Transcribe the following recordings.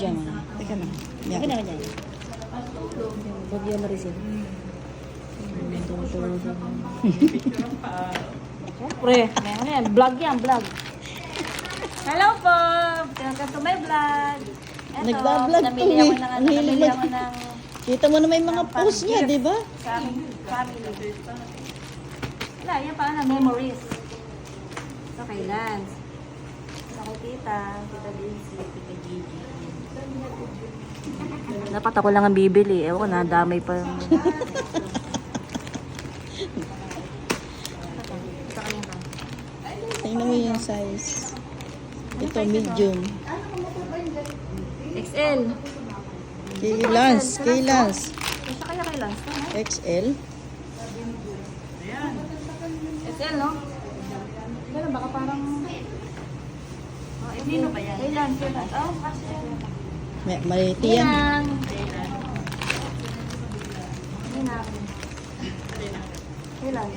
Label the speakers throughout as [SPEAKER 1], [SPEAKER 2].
[SPEAKER 1] dyan. ah. Teka lang.
[SPEAKER 2] Na ka dyan. Huwag yung marisin. Siyempre, may ano yan, vlog yan, vlog. Hello po! Welcome to my vlog. Eto,
[SPEAKER 1] Nagbablog to eh.
[SPEAKER 2] ng, ano, namili ako ng
[SPEAKER 1] Kita mo na may mga post niya, di ba?
[SPEAKER 2] sa aming family. Wala, yan pa na memories. Ito kay Lance. Kay tita, tita Daisy, tita Gigi. Dapat ako lang ang bibili. Ewan ko, nadamay pa yung...
[SPEAKER 1] Tingnan mo yung size. Ito, medium.
[SPEAKER 2] XL.
[SPEAKER 1] Kay Lance, kay Lance.
[SPEAKER 2] Ito kaya kay Lance.
[SPEAKER 1] XL.
[SPEAKER 2] XL, no? Pero baka parang... Oh, Nino ba yan? Kay Lance, kay Lance. Oh,
[SPEAKER 1] May, maliti yan.
[SPEAKER 2] Yan. Kailan?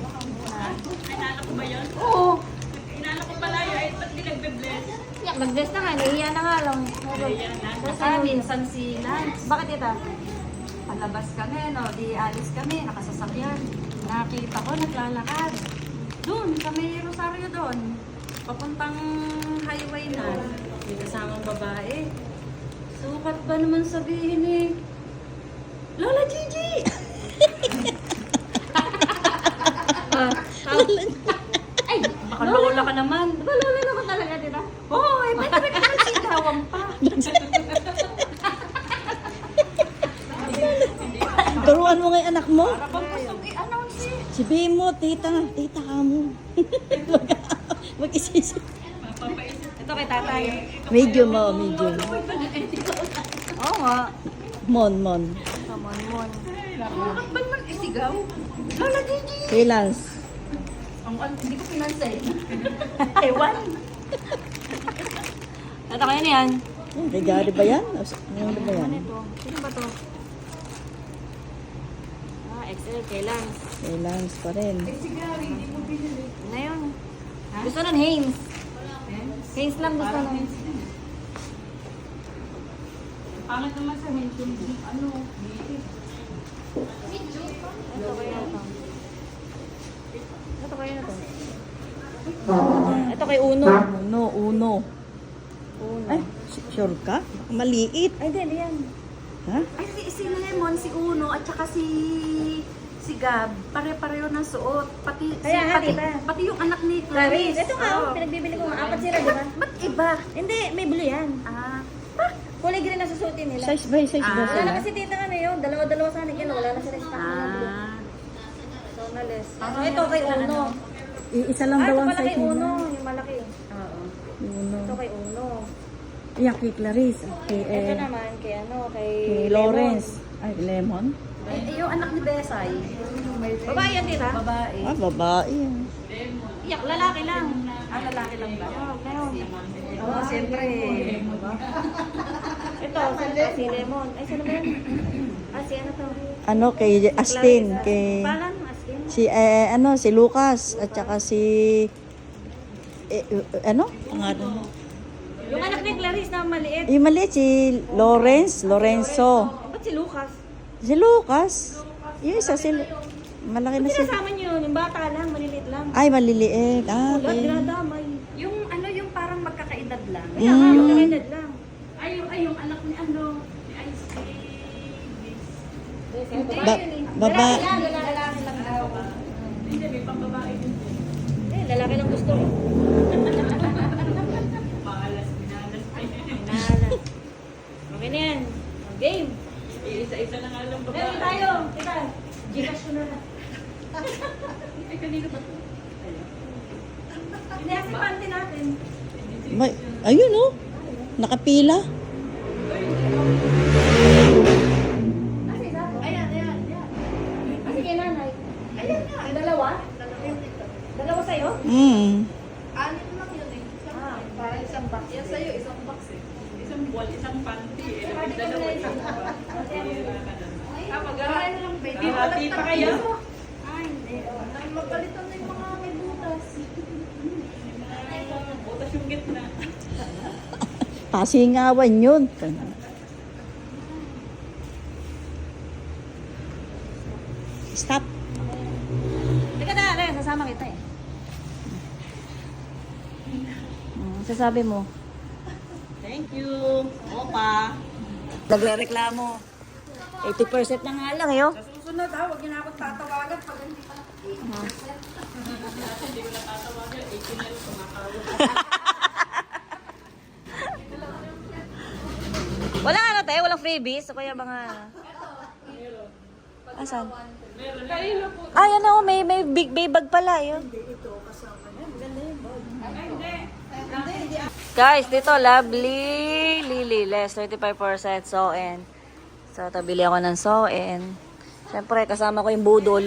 [SPEAKER 2] Inaalala ko ba yun? Oo. Ko pala yun. Ay, ba't di nagbe-bless? Yeah, mag-bless na nga. Nahiya na nga lang. Nahiya na. Kasi minsan si Lance. Bakit ita? Palabas kami, no? Di alis kami, nakasasakyan. Nakita ko, naglalakad. Doon, sa may Rosario doon. Papuntang highway na. May kasamang babae. Sukat ba naman sabihin eh? Lola Gigi! Ah, tawag- Ay, baka lola ka naman. Diba lola naman talaga, di ba? Oo, oh, eh, ba't ba ka sigawan pa?
[SPEAKER 1] Turuan mo nga yung anak mo.
[SPEAKER 2] Parang gusto i-announce eh.
[SPEAKER 1] Sabihin mo, tita, tita ka mo. Mag-isisip.
[SPEAKER 2] Ito kay tatay.
[SPEAKER 1] Medium mo, medium.
[SPEAKER 2] Oo nga.
[SPEAKER 1] Mon, mon.
[SPEAKER 2] Come on, mon. Bakit ba naman isigaw? Lola Gigi!
[SPEAKER 1] Kay Lance.
[SPEAKER 2] Ang ang- hindi ko pinansay. Ewan. Ito kaya niyan.
[SPEAKER 1] Oh, Kay Gary ba yan? O, s- Ano ba yan?
[SPEAKER 2] Ano ito? Sino ba to? Ah, XL kay Lance.
[SPEAKER 1] Kay Lance pa rin.
[SPEAKER 2] Ano yun? Gusto nun Hanes. Hanes lang gusto nun.
[SPEAKER 3] Pangit naman sa Hanes yung ano,
[SPEAKER 2] Ito kaya ito. Ito kaya na to. Ito kay Uno.
[SPEAKER 1] Uno, uno.
[SPEAKER 2] Uno.
[SPEAKER 1] Ay, sure ka? Maliit.
[SPEAKER 2] Ay, hindi, yan.
[SPEAKER 1] Ha?
[SPEAKER 3] Ay, si, si Lemon, si Uno, at saka si si Gab, pare-pareho ng suot. Pati, si,
[SPEAKER 2] Kaya nga,
[SPEAKER 3] pati, pati yung anak ni
[SPEAKER 2] Clarice.
[SPEAKER 3] Clarice.
[SPEAKER 2] Ito nga, oh, pinagbibili ko nga. Apat sila, di ba?
[SPEAKER 3] Ba't iba?
[SPEAKER 2] Hindi, may blue yan.
[SPEAKER 3] Ah,
[SPEAKER 2] Kulay green na susutin nila.
[SPEAKER 1] Size by size ba
[SPEAKER 3] Ah.
[SPEAKER 2] Wala
[SPEAKER 1] sila?
[SPEAKER 2] na kasi tita ano yun. Dalawa-dalawa sana yan. Wala na sila sa blue.
[SPEAKER 3] ah.
[SPEAKER 2] So, nalis. So, ito kay Uno.
[SPEAKER 1] I- Isa lang
[SPEAKER 2] Ah,
[SPEAKER 1] daw
[SPEAKER 2] ito
[SPEAKER 1] ang
[SPEAKER 2] pala kay
[SPEAKER 1] size
[SPEAKER 2] Uno.
[SPEAKER 1] nila.
[SPEAKER 2] Yung malaki.
[SPEAKER 3] Oo.
[SPEAKER 1] Uno.
[SPEAKER 2] Ito kay Uno.
[SPEAKER 1] Yan, kay Clarice. Kay,
[SPEAKER 2] Ito
[SPEAKER 1] eh,
[SPEAKER 2] naman kay ano, kay,
[SPEAKER 1] kay Lawrence. Ay, Lemon.
[SPEAKER 3] Eh, yung anak ni Besay.
[SPEAKER 2] Babae yan, tita?
[SPEAKER 3] Babae.
[SPEAKER 1] Ah, babae yan.
[SPEAKER 2] Iyak, lalaki lang.
[SPEAKER 3] Ah, lalaki lang ba?
[SPEAKER 2] Oh.
[SPEAKER 3] Oo, siyempre.
[SPEAKER 2] Si, si Lemon. Ay, sino ba yan? Ah, si ano to?
[SPEAKER 1] Ano, kay Astin.
[SPEAKER 2] Clarissa.
[SPEAKER 1] Kay...
[SPEAKER 2] Palan, Astin.
[SPEAKER 1] Si, eh, ano, si Lucas. At saka si... Eh, eh, ano? Pangalan mo?
[SPEAKER 2] Yung anak ni Clarice na maliit.
[SPEAKER 1] Yung maliit, si Lawrence. Lorenzo.
[SPEAKER 2] Ba't si Lucas?
[SPEAKER 1] Si Lucas. Yung isa, si... Malaki na
[SPEAKER 2] Ba't
[SPEAKER 1] si...
[SPEAKER 2] sinasama niyo yun? Yung bata lang, maliliit lang.
[SPEAKER 1] Ay, maliliit. Ah, okay.
[SPEAKER 2] dinadamay.
[SPEAKER 3] Yung ano, yung parang magkakaedad lang.
[SPEAKER 2] Kaya nga,
[SPEAKER 1] Mm.
[SPEAKER 2] lang.
[SPEAKER 3] Ay, yung, ay, yung anak ni ano, Ice
[SPEAKER 1] Ba- baba.
[SPEAKER 2] Lalaki lang, lalaki lang daw.
[SPEAKER 3] Hindi, may pambabae din.
[SPEAKER 2] Eh, lalaki lang gusto ko.
[SPEAKER 3] Maalas, minalas.
[SPEAKER 2] Nala. Okay na yan. Game.
[SPEAKER 3] Isa-isa na nga lang
[SPEAKER 2] Meron tayo. Kita. Gcash ko na lang.
[SPEAKER 3] Ay, kanino ba ito?
[SPEAKER 2] Hindi kasi natin.
[SPEAKER 1] May, ayun oh. Nakapila.
[SPEAKER 2] Ayan, ayan, ayan. Kasi kay nanay. Ayan nga. Ang dalawa? Dalawa sa'yo?
[SPEAKER 1] Mm.
[SPEAKER 3] Anim lang yun eh.
[SPEAKER 2] Ah, para isang box.
[SPEAKER 3] Yan sa'yo, isang box eh. Isang wall, isang panty eh. Dapat dalawa isang box. Ah, mag-aaral na lang. Baby, Hati pa kayo?
[SPEAKER 2] Ay, hindi.
[SPEAKER 3] Magpalitan na yung mga may butas. Butas yung gitna.
[SPEAKER 1] Pasingawan yun. Stop.
[SPEAKER 2] Teka na, Len, sasama kita eh. Hmm, sasabi mo.
[SPEAKER 3] Thank you. Opa.
[SPEAKER 2] Nagre-reklamo. 80% na nga lang eh, oh.
[SPEAKER 3] Sa susunod ha, huwag niyo na ako tatawagan pag hindi pa
[SPEAKER 2] Wala ano tayo, walang freebies. O kaya mga... Asan? Ay, ano, may, may big bay bag pala, yun. Guys, dito, lovely lily. Less 35% soen. So, tabili ako ng soen. Siyempre, kasama ko yung budol.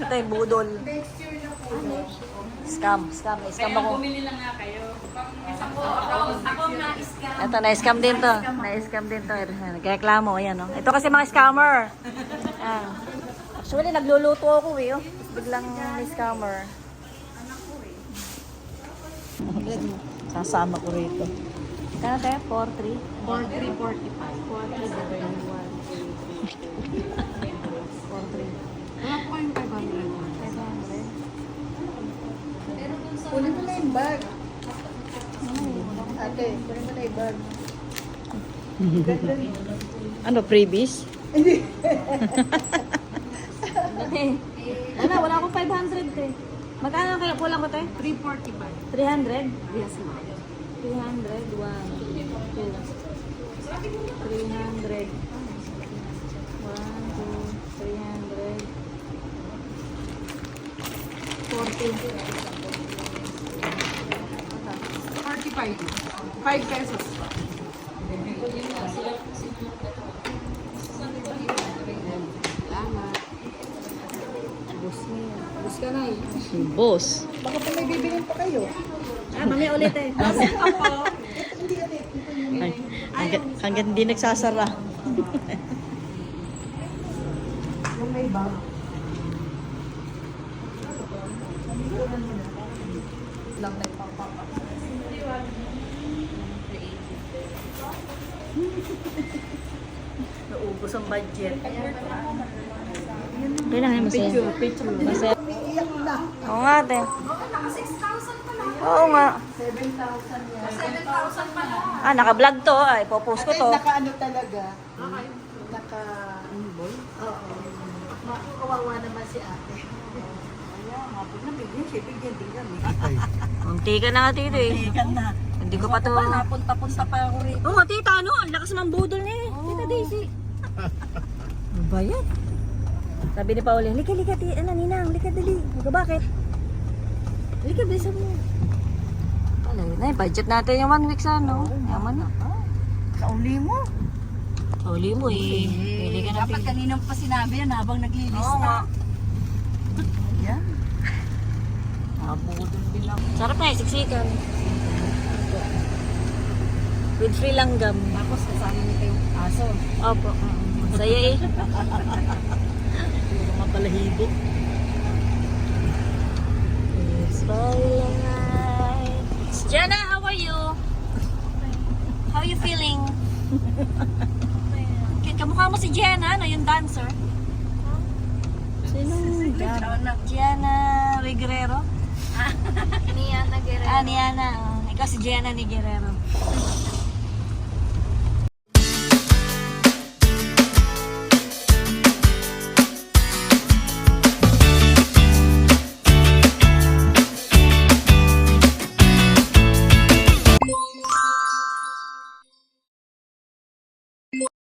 [SPEAKER 2] Ito yung budol. Scam, scam. Scam ako.
[SPEAKER 3] Bumili lang nga kayo.
[SPEAKER 2] Ito, na-scam din to. Na-scam din to. Nagreklamo, ayan, oh. Ito kasi mga scammer. Ah. Actually, nagluluto ako, eh, oh. Biglang may scammer.
[SPEAKER 1] Sasama ko rito.
[SPEAKER 2] Kano tayo? 4-3?
[SPEAKER 3] 43, 45.
[SPEAKER 2] 4-3, divided 1. 4-3.
[SPEAKER 3] Wala po kayong 500.
[SPEAKER 2] 500.
[SPEAKER 1] Kunin mo na yung bag. Ate, kunin mo na yung bag. ano, freebies?
[SPEAKER 2] Ano, wala akong 500 eh. Magkano kaya kulang ko tayo?
[SPEAKER 3] 345.
[SPEAKER 2] 300?
[SPEAKER 3] Yes, ma'am.
[SPEAKER 2] 300, 1, 2, 300. 1, 2, 45.300. 40.
[SPEAKER 3] 5 pesos. Salamat. Bus na yan. Bus ka na eh.
[SPEAKER 1] Boss.
[SPEAKER 3] Baka pa may bibilin pa kayo.
[SPEAKER 2] Ah, mami ulit eh.
[SPEAKER 1] Ay, hanggang, hanggang hindi nagsasara.
[SPEAKER 3] Yung may bag. Lang nagpapapa.
[SPEAKER 1] Naubos ang budget.
[SPEAKER 2] Kailan nga masaya?
[SPEAKER 1] Picture, picture.
[SPEAKER 2] Masaya. Oo nga, te. Oo nga.
[SPEAKER 3] 7,000 pa lang.
[SPEAKER 2] Ah, naka-vlog to. Ay, popost ko to.
[SPEAKER 4] Naka ano talaga? Naka... Oo. Ma- Kawawa naman si ate.
[SPEAKER 2] Unti ka na nga, tito eh.
[SPEAKER 1] Ikan na.
[SPEAKER 2] Hindi ko pa to.
[SPEAKER 3] Napunta-punta pa ako rin.
[SPEAKER 2] Oo tita, ano? Ang lakas ng budol niya eh. Tita Daisy.
[SPEAKER 1] Ano ba yan?
[SPEAKER 2] Sabi ni Pauli, lika, lika, ti, ano, ninang, lika, dali. Huwag bakit? Lika, bilisan mo. Wala yun na, budget natin yung one week sa ano. Yaman na.
[SPEAKER 1] Kauli mo.
[SPEAKER 2] Pauli mo eh. Pili ka na
[SPEAKER 3] Dapat kaninang pa sinabi yan habang naglilista.
[SPEAKER 2] Oo nga.
[SPEAKER 1] Yan. Nabudol din lang.
[SPEAKER 2] Sarap na eh, siksikan. With free langgam.
[SPEAKER 3] Tapos kasama niyo kayong aso.
[SPEAKER 2] Opo. Saya eh.
[SPEAKER 1] Mga balahibo.
[SPEAKER 2] It's twilight. Jenna, how are you? How are you feeling? Kamukha mo si Jenna, ano yung dancer?
[SPEAKER 1] Sinong
[SPEAKER 2] Gianna Reguerrero?
[SPEAKER 3] Niana Guerrero.
[SPEAKER 2] Ah, ni Ana. Oh. Ikaw si Gianna ni Guerrero.